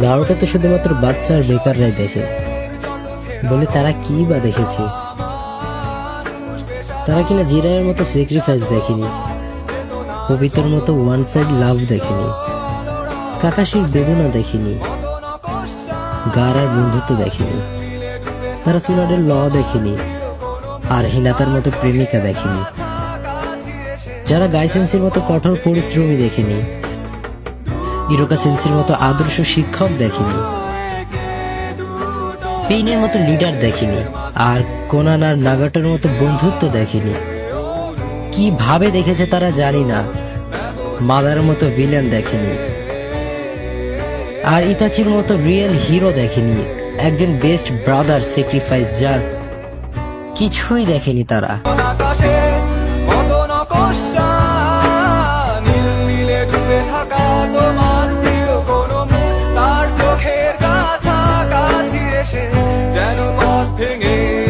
Naruto তো শুধুমাত্র বাচ্চা আর বেকাররাই দেখে। বলে, তারা কি বা দেখেছে? তারা কিনা জিরায়ের মতো স্যাক্রিফাইস দেখেনি পবিত্র মতো ওয়ান সাইড লাভ দেখেনি, কাকাশির বেদনা দেখেনি গারার বন্ধুত্ব দেখেনি, তারা সুনাডের ল দেখেনি, আর হিনাতার মতো প্রেমিকা দেখেনি, যারা গাইসেন্সের মতো কঠোর পরিশ্রমী দেখেনি ইরোকা সেন্সের মতো আদর্শ শিক্ষক দেখেনি। পেইনের মতো লিডার দেখেনি। আর কোনান আর নাগাটোর মতো বন্ধুত্ব দেখেনি। কীভাবে দেখেছে তারা জানি না। মাদার মতো ভিলেন দেখেনি। আর ইতাচির মতো রিয়েল হিরো দেখেনি। একজন বেস্ট ব্রাদার স্যাক্রিফাইস যার কিছুই দেখেনি তারা। Living